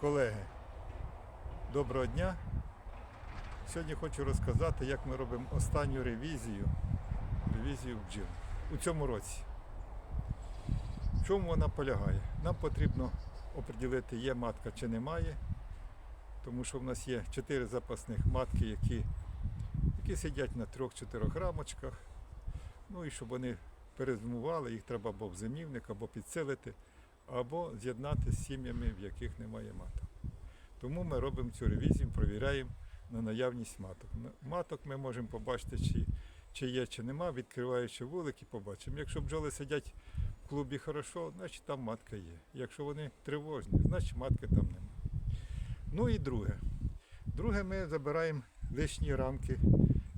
Колеги, доброго дня. Сьогодні хочу розказати, як ми робимо останню ревізію, ревізію бджіл у цьому році. В чому вона полягає? Нам потрібно оприділити, є матка чи немає, тому що в нас є 4 запасних матки, які, які сидять на 3-4 рамочках. Ну і щоб вони перезимували, їх треба або в зимівник, або підсилити, або з'єднати з сім'ями, в яких немає маток. Тому ми робимо цю ревізію, провіряємо на наявність маток. Маток ми можемо побачити, чи, чи є, чи нема, відкриваючи вулик і побачимо. Якщо бджоли сидять в клубі хорошо, значить там матка є. Якщо вони тривожні, значить матки там нема. Ну і друге. Друге, ми забираємо лишні рамки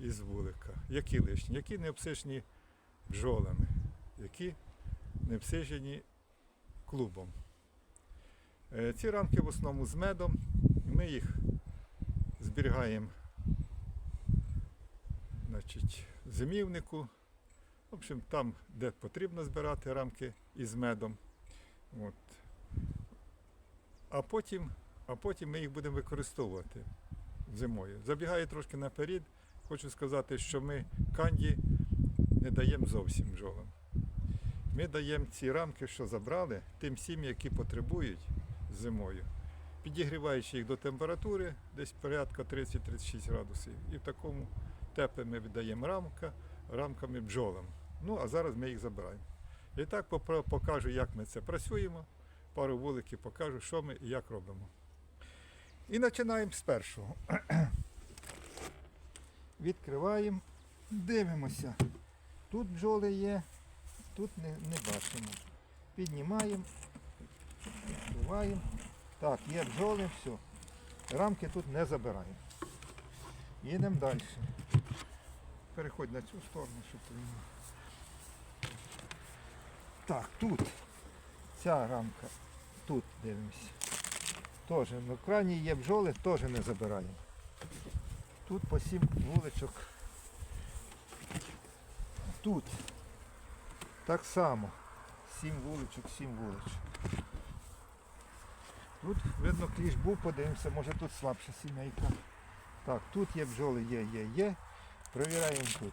із вулика. Які лишні? Які не обсижені бджолами, які не обсижені клубом. Е, Ці рамки в основному з медом. Ми їх зберігаємо значить, в зимівнику. В общем, там, де потрібно збирати рамки із медом. От. А, потім, а потім ми їх будемо використовувати зимою. Забігаю трошки наперед, хочу сказати, що ми канді не даємо зовсім бджолам. Ми даємо ці рамки, що забрали, тим сім'ям, які потребують зимою, підігріваючи їх до температури, десь порядка 30-36 градусів. І в такому тепле ми віддаємо рамка, рамками бджолам. Ну, а зараз ми їх забираємо. І так покажу, як ми це працюємо. Пару вуликів покажу, що ми і як робимо. І починаємо з першого. Відкриваємо, дивимося. Тут бджоли є, тут не, не бачимо. Піднімаємо, відкриваємо. Так, є бджоли, все. Рамки тут не забираємо. Їдемо далі. Переходь на цю сторону, щоб ти Так, тут. Ця рамка. Тут дивимося. Теж на крані є бджоли, теж не забираємо. Тут по сім вуличок. Тут так само. Сім вуличок, сім вуличок. Тут, видно, кліш був, подивимося, може тут слабша сімейка. Так, тут є бджоли, є, є, є. Провіряємо тут.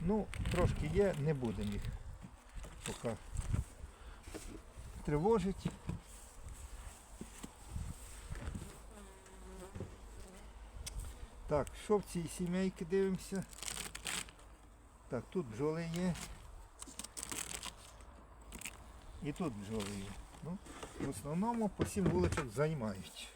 Ну, трошки є, не будемо їх поки тривожить. Так, що в цій сімейці дивимося? Так, тут бджоли є. І тут бджоли є. Ну, в основному по сім вуличок займають.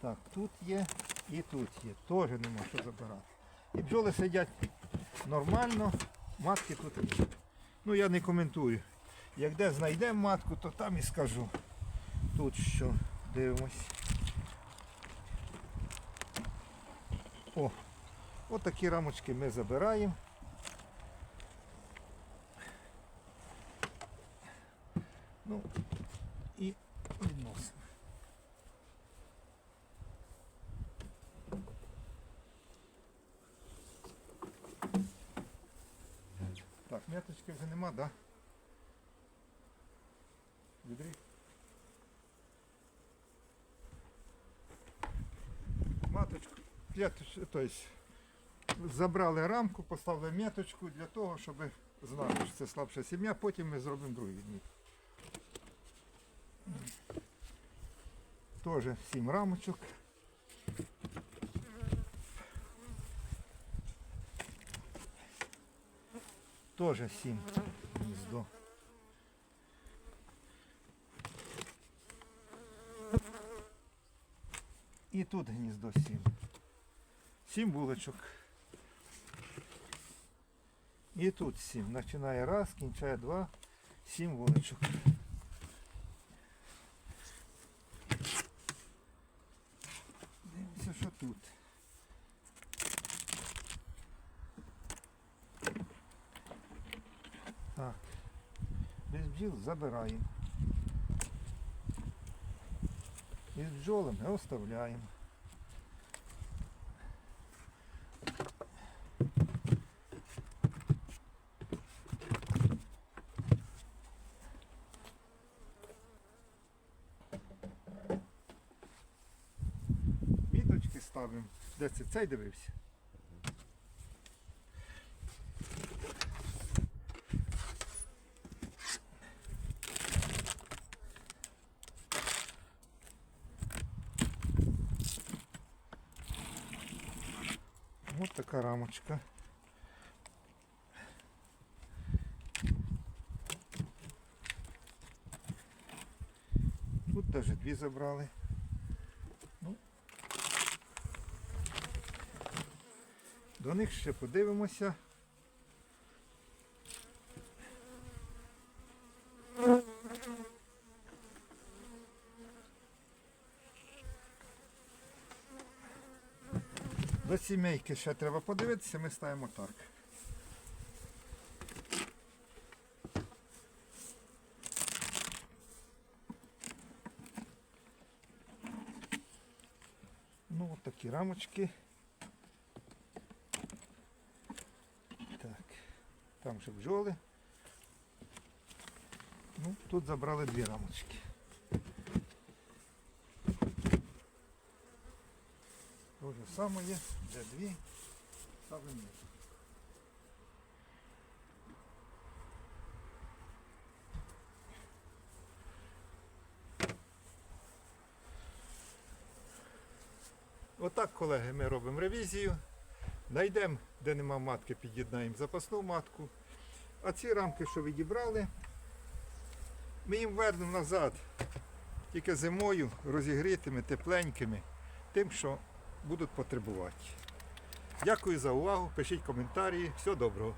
Так, тут є і тут є. Теж нема що забирати. І бджоли сидять нормально, матки тут є. Ну я не коментую. Як де знайдемо матку, то там і скажу. Тут що, дивимось. О, от такі рамочки ми забираємо. Ну і відносимо. Так, меточки вже нема, так? Да? Відрі. П'яточ, тобто забрали рамку, поставили меточку для того, щоб знати, що це слабша сім'я, потім ми зробимо другий відміт. Теж сім рамочок. Теж сім гніздо. І тут гніздо сім. Сім вуличок. І тут сім. Починає раз, кінчає два, сім вуличок. Дивимося, що тут. Так. Без бджіл забираємо. Із бджолами оставляємо. Ставимо. Де це? Цей дивився? Ось така рамочка. Тут навіть дві забрали. До них ще подивимося. До сімейки ще треба подивитися, ми ставимо так. Ну, от такі рамочки. Так, там ще бджоли. Ну, тут забрали дві рамочки. То же саме є, де дві, ставимо. Отак, колеги, ми робимо ревізію. Найдемо, де нема матки, під'єднаємо запасну матку. А ці рамки, що відібрали, ми їм вернемо назад. Тільки зимою розігрітими, тепленькими, тим, що будуть потребувати. Дякую за увагу. Пишіть коментарі. Всього доброго.